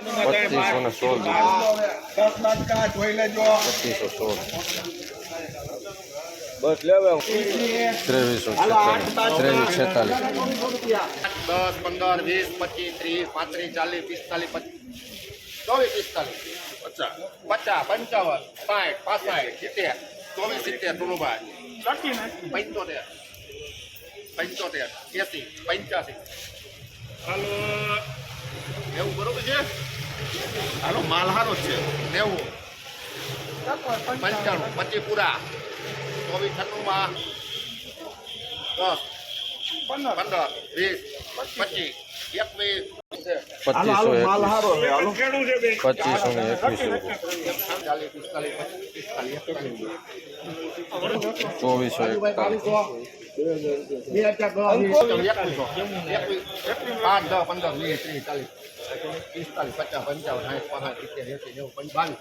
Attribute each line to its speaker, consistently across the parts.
Speaker 1: પચીસો ને સોળ પચીસો સોળ
Speaker 2: બસ લેવે
Speaker 1: ત્રેવીસો ત્રેવીસ છેતાલીસ.
Speaker 3: દસ પંદર વીસ પચીસ ત્રીસ પાંત્રીસ ચાલીસ પિસ્તાલીસ ચોવીસ પિસ્તાલીસ. પચાસ. પચાસ પંચાવન સાઠ પાસઠ સિત્તેર. ચોવીસ સિત્તેર ટુનુભાઈ પંચોતેર. પંચોતેર એસી પંચ્યાસી નેવું બરોબર છે હાલો માલ હારો છે. નેવું. પંચાણું. પચીસ પૂરા. ચોવીસ છન્નુંમાં દસ. પંદર. વીસ. પચીસ. એકવીસ.
Speaker 1: પચીસો એકવીસ. પચીસો ને એકવીસ ચોવીસો એકતાલીસ.
Speaker 3: પાંચ દસ પંદર વીસ ત્રીસ ચાલીસ પિસ્તાલીસ પચાસ પંચાવન સાઠ પાંચ સિત્તેર એસી નેવું બાવીસ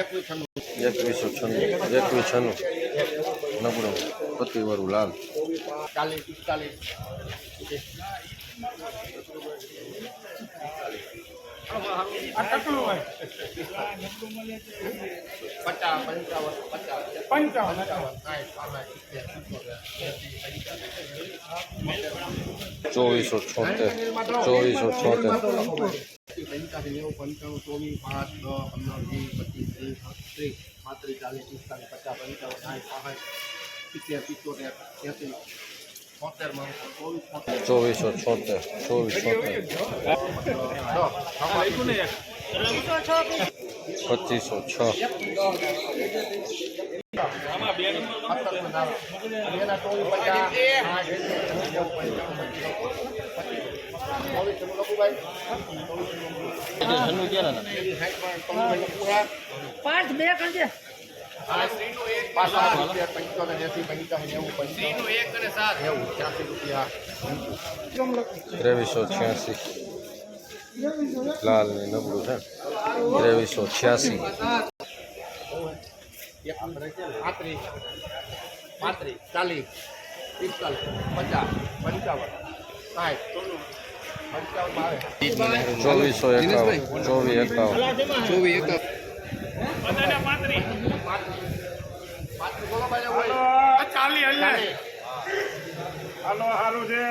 Speaker 3: એકવીસ છન્નું.
Speaker 1: એકવીસો છન્નું. એકવીસ છન્નું નબળું. પતિવાળું લાલ
Speaker 3: ચાલીસ. પિસ્તાલીસ પચાસ પંચાવન પચાસ. પંચાવન. સાઠ પાંચ સિત્તેર સિત્તોતેર. પંચાવન
Speaker 1: ચોવીસો છોતેર ચોવીસો છોતેર.
Speaker 3: ચોવીસો છોતેર
Speaker 1: ચોવીસ છોતેર પચીસો છ.
Speaker 4: પાંચ બે કંજે
Speaker 1: ત્રેવીસો છ્યાસી. લાલ ને નબળું છે. ત્રેવીસો છ્યાસી.
Speaker 3: પાંત્રીસ પાંત્રીસ ચાલીસ પિસ્તાલીસ પચાસ પંચાવન સાઠ
Speaker 1: ચોવીસો એકાવન ચોવીસ એકાવન.
Speaker 5: ચોવીસ
Speaker 3: ચાલીસ
Speaker 5: હાલો. હારું છે.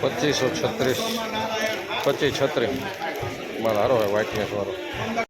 Speaker 1: પચીસો છત્રીસ. પચીસ છત્રીસ. મારો હારો હોય વ્હાઇટનેસ વાળો